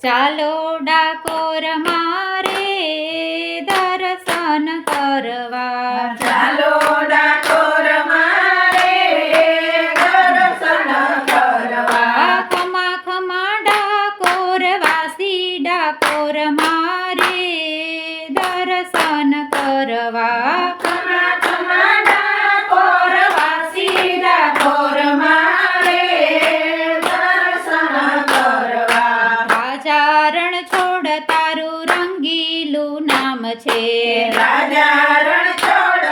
ચાલો ડાકોર મારે દર્શન નામ છે. રાજા રણછોડ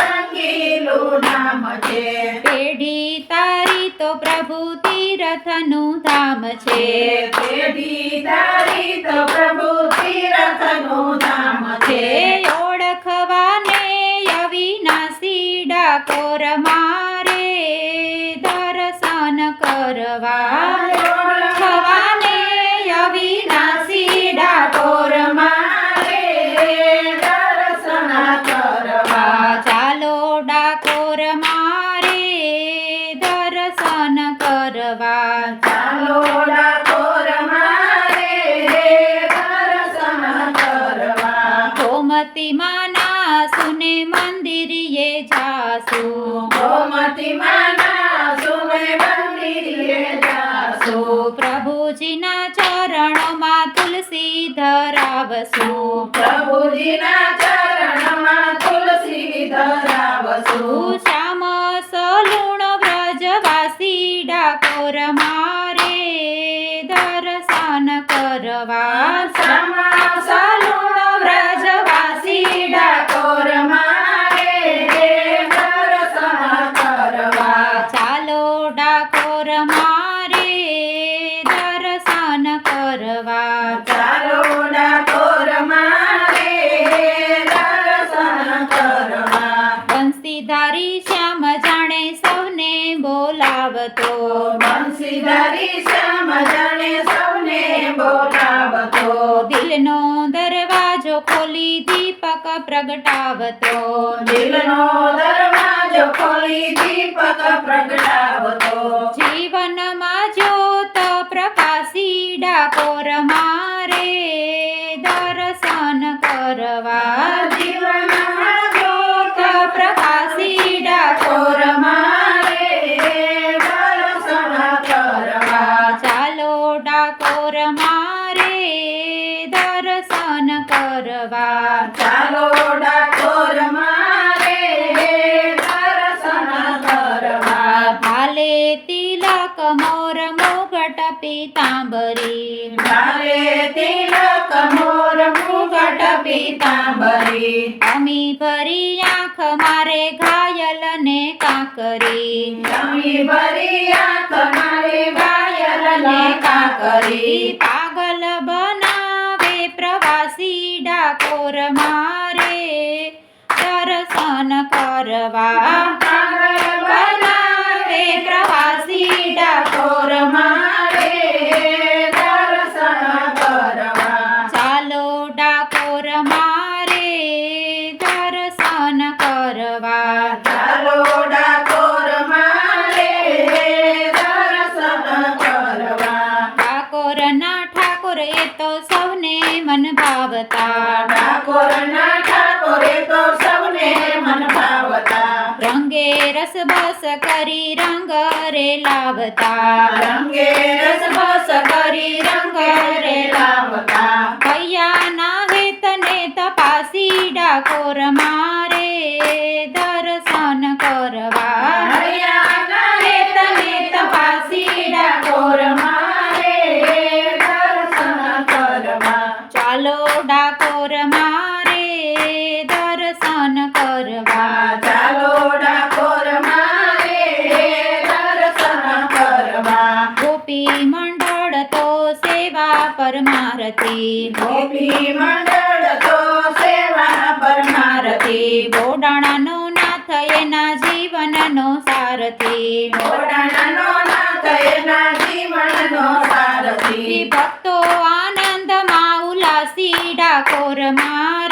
રંગીલું નામ છે. પેઢી તારી તો પ્રભુ તીરથનું ધામ છે. પેઢી તારી તો પ્રભુ તીરથનું ધામ છે. ઓળખવાને અવિનાશી ડાકોર મારે દર્શન કરવા ઓળખવાને ડાકોર મારે દર્શન કરવા. ચાલો ડાકોર મારે દર્શન કરવા. ગોમતી માના સુને મંદિરે જાસુ ગોમતી માના જાસુ પ્રભુજીના ચરણમાં તુલસી ધરાવસુ પ્રભુજીના ચરણમાં તુલસી ધરાવસુ શ્યામ સલુણ વ્રજવાસી ડાકોર મારે દર્શન કરવા સમા સલુણ વ્રજવાસી ડાકોર મારે દર્શન કરવા ચાલો ડાકોર મારે દર્શન કરવા ચાલો ડાકોર મારે દર્શન કરવા બંસીધારી શ્યામ જાણે સૌને બોલાવતો બંસીધારી શ્યામ જાણે સૌને બોલાવતો દિલનો દરવાજો ખોલી દીપક પ્રગટાવતો દિલનો દરવાજો ખોલી દીપક પ્રગટાવતો કરવા જીવનમાં જ્યોત પ્રકાશી ડાકોર મારે દર્શન કરવા ચાલો ડાકોર મારે દર્શન કરવા. ચાલો ડાકોર મારે દર્શન કરવા. ભાલે તિલક મોર મુગટ પીતાંબરી. મારે તિલક મોર મુગટ પીતાંબરી અમી ભરી આંખ મારે ઘાયલ ને કાંકરી. જમી ભરી આંખ મારે ઘાયલ ને કાંકરી. પાગલ બનાવે પ્રવાસી ડાકોર મારે. દર્શન કરવા પાગલ બનાવે પ્રવાસી ડાકોર ઠાકોર મન ભાવતા ડાકોરના ઠાકોરે તો સૌને મન ભાવતા રંગે રસ બસ કરી રંગ રે લાવતા રંગે રસ બસ કરી કરવા ચાલો ડાકોર મારે દર્શન કરવા ગોપી મંડળ તો સેવા પરમારતી ગોપી મંડળ તો સેવા પરમારતી બોડાણાનો નાથ એના જીવનનો સારથી. ઘોડાનો નાથ એના જીવનનો સારથી. ભક્તો આનંદમાં ઉલાસી ડાકોર મારે